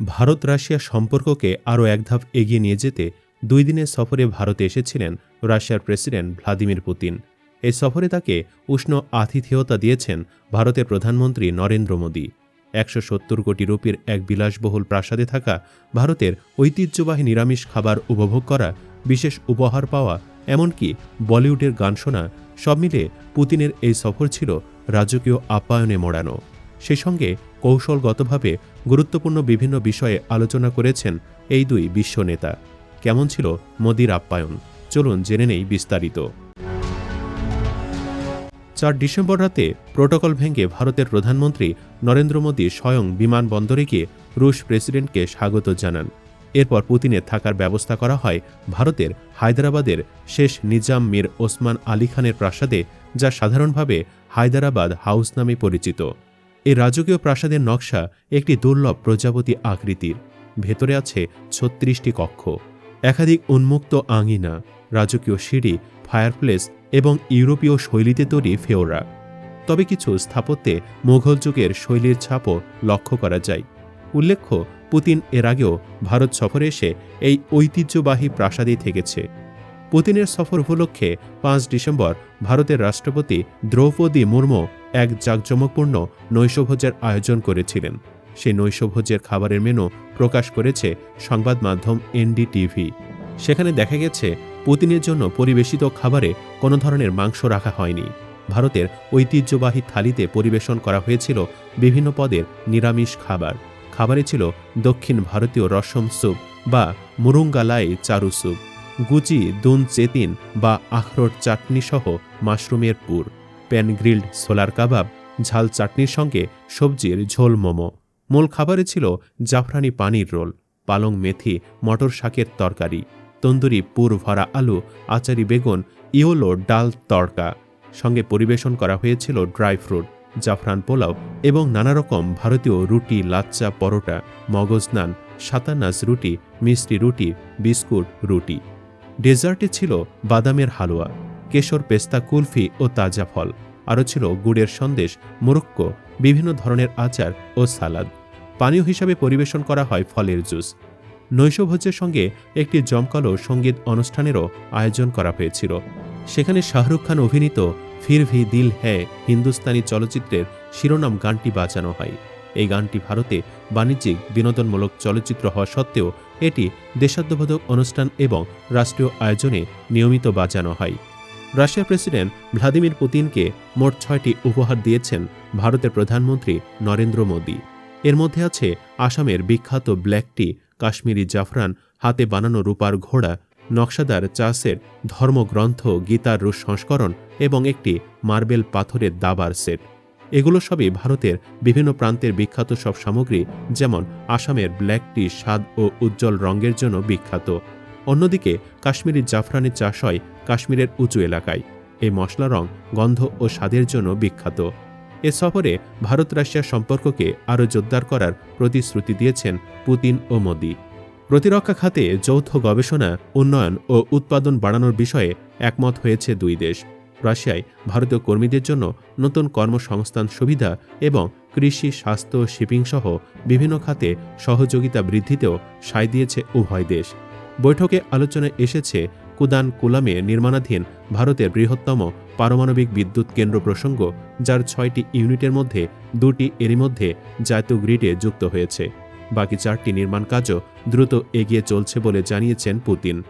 Bharat Russia সম্পর্ককে আরও এক ধাপ এগিয়ে নিয়ে যেতে দুই দিনের সফরে ভারতে এসেছিলেন রাশিয়ার প্রেসিডেন্ট ভ্লাদিমির পুতিন। এই সফরে তাকে উষ্ণ আতিথেয়তা দিয়েছেন ভারতের প্রধানমন্ত্রী নরেন্দ্র মোদী। একশো সত্তর কোটি রুপির এক বিলাসবহুল প্রাসাদে থাকা ভারতের ঐতিহ্যবাহী নিরামিষ খাবার উপভোগ করা, বিশেষ উপহার পাওয়া, এমনকি বলিউডের গান শোনা, সব মিলে পুতিনের এই সফর ছিল রাজকীয় আপ্যায়নে মোড়ানো। সেই সঙ্গে কৌশলগতভাবে গুরুত্বপূর্ণ বিভিন্ন বিষয়ে আলোচনা করেছেন এই দুই বিশ্ব নেতা। কেমন ছিল মোদির আপ্যায়ন? চলুন জেনে নেই বিস্তারিত। চার ডিসেম্বর রাতে প্রোটোকল ভেঙে ভারতের প্রধানমন্ত্রী নরেন্দ্র মোদী স্বয়ং বিমানবন্দরে গিয়ে রুশ প্রেসিডেন্টকে স্বাগত জানান। এরপর পুতিনের থাকার ব্যবস্থা করা হয় ভারতের হায়দ্রাবাদের শেষ নিজাম মীর ওসমান আলী খানের প্রাসাদে, যা সাধারণভাবে হায়দ্রাবাদ হাউস নামে পরিচিত। এই রাজকীয় প্রাসাদের নকশা একটি দুর্লভ প্রজাপতি আকৃতির। ভেতরে আছে ছত্রিশটি কক্ষ। একাধিক উন্মুক্ত আঙিনা, রাজকীয় সিঁড়ি, ফায়ারপ্লেস এবং ইউরোপীয় শৈলীতে তৈরি ফেওরা। তবে কিছু স্থাপত্যে মুঘল যুগের শৈলীর ছাপও লক্ষ্য করা যায়। উল্লেখ্য, পুতিন এর আগেও ভারত সফরে এসে এই ঐতিহ্যবাহী প্রাসাদেই থেকেছে। পুতিনের সফর উপলক্ষে পাঁচ ডিসেম্বর ভারতের রাষ্ট্রপতি দ্রৌপদী মুর্মু এক জাঁকজমকপূর্ণ নৈশভোজের আয়োজন করেছিলেন। সেই নৈশভোজের খাবারের মেনু প্রকাশ করেছে সংবাদ মাধ্যম এনডিটিভি। সেখানে দেখা গেছে, পুতিনের জন্য পরিবেশিত খাবারে কোনো ধরনের মাংস রাখা হয়নি। ভারতের ঐতিহ্যবাহী থালিতে পরিবেশন করা হয়েছিল বিভিন্ন পদের নিরামিষ খাবার। খাবারে ছিল দক্ষিণ ভারতীয় রসম স্যুপ বা মুরুঙ্গালাই চারু স্যুপ। গুচি, দুন চেতিন বা আখরোট চাটনি সহ মাশরুমের পুর, প্যান গ্রিল্ড সোলার কাবাব, ঝাল চাটনির সঙ্গে সবজির ঝোল মোমো। মূল খাবারে ছিল জাফরানি পানির রোল, পালং মেথি, মটর শাকের তরকারি, তন্দুরি পুর ভরা আলু, আচারি বেগুন ইওলো ডাল তড়কা। সঙ্গে পরিবেশন করা হয়েছিল ড্রাই ফ্রুট, জাফরান পোলাও এবং নানা রকম ভারতীয় রুটি, লাচ্চা, পরোটা, মগজ নান সাতানাস রুটি, মিষ্টি রুটি, বিস্কুট রুটি। ডেজার্টে ছিল বাদামের হালুয়া, কেশর পেস্তা কুলফি ও তাজা ফল। আরও ছিল গুড়ের সন্দেশ, মোরক্কো, বিভিন্ন ধরনের আচার ও সালাদ। পানীয় হিসাবে পরিবেশন করা হয় ফলের জুস। নৈশভোজের সঙ্গে একটি জমকালো সংগীত অনুষ্ঠানেরও আয়োজন করা হয়েছিল। সেখানে শাহরুখ খান অভিনীত ফির ভি দিল হ্যায় হিন্দুস্তানি চলচ্চিত্রের শিরোনাম গানটি বাজানো হয়। এই গানটি ভারতে বাণিজ্যিক বিনোদনমূলক চলচ্চিত্র হওয়া সত্ত্বেও এটি দেশাত্মবোধক অনুষ্ঠান এবং রাষ্ট্রীয় আয়োজনে নিয়মিত বাজানো হয়। রাশিয়ার প্রেসিডেন্ট ভ্লাদিমির পুতিনকে মোট ছয়টি উপহার দিয়েছেন ভারতের প্রধানমন্ত্রী নরেন্দ্র মোদী। এর মধ্যে আছে আসামের বিখ্যাত ব্ল্যাক টি, কাশ্মীরি জাফরান, হাতে বানানো রূপার ঘোড়া, নকশাদার চাষের ধর্মগ্রন্থ, গীতার রুশ সংস্করণ এবং একটি মার্বেল পাথরের দাবার সেট। এগুলো সবই ভারতের বিভিন্ন প্রান্তের বিখ্যাত সব সামগ্রী, যেমন আসামের ব্ল্যাক টি স্বাদ ও উজ্জ্বল রঙের জন্য বিখ্যাত। অন্যদিকে, কাশ্মীরি জাফরানের চাষ হয় কাশ্মীরের উঁচু এলাকায়। এই মশলা রং, গন্ধ ও স্বাদের জন্য বিখ্যাত। এ সফরে ভারত রাশিয়ার সম্পর্ককে আরও জোরদার করার প্রতিশ্রুতি দিয়েছেন পুতিন ও মোদী। প্রতিরক্ষা খাতে যৌথ গবেষণা, উন্নয়ন ও উৎপাদন বাড়ানোর বিষয়ে একমত হয়েছে দুই দেশ। রাশিয়ায় ভারতীয় কর্মীদের জন্য নতুন কর্মসংস্থান সুবিধা এবং কৃষি, স্বাস্থ্য, শিপিং সহ বিভিন্ন খাতে সহযোগিতা বৃদ্ধিতেও সায় দিয়েছে উভয় দেশ। বৈঠকে আলোচনায় এসেছে কুদান কুলামে নির্মাণাধীন ভারতের বৃহত্তম পারমাণবিক বিদ্যুৎ কেন্দ্র প্রসঙ্গ, যার ছয়টি ইউনিটের মধ্যে দুটি এরই মধ্যে জাতীয় গ্রিডে যুক্ত হয়েছে। বাকি চারটি নির্মাণ কাজও দ্রুত এগিয়ে চলছে বলে জানিয়েছেন পুতিন।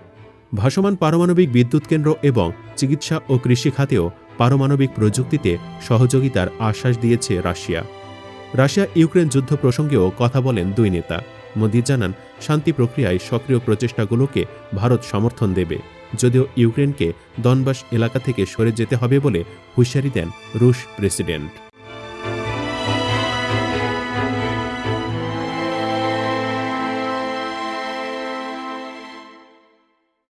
ভাসমান পারমাণবিক বিদ্যুৎ কেন্দ্র এবং চিকিৎসা ও কৃষি খাতেও পারমাণবিক প্রযুক্তিতে সহযোগিতার আশ্বাস দিয়েছে রাশিয়া। রাশিয়া ইউক্রেন যুদ্ধ প্রসঙ্গেও কথা বলেন দুই নেতা। মোদি জানান, শান্তি প্রক্রিয়ায় সক্রিয় প্রচেষ্টাগুলোকে ভারত সমর্থন দেবে। যদিও ইউক্রেনকে দনবাস এলাকা থেকে সরে যেতে হবে বলে হুঁশিয়ারি দেন রুশ প্রেসিডেন্ট।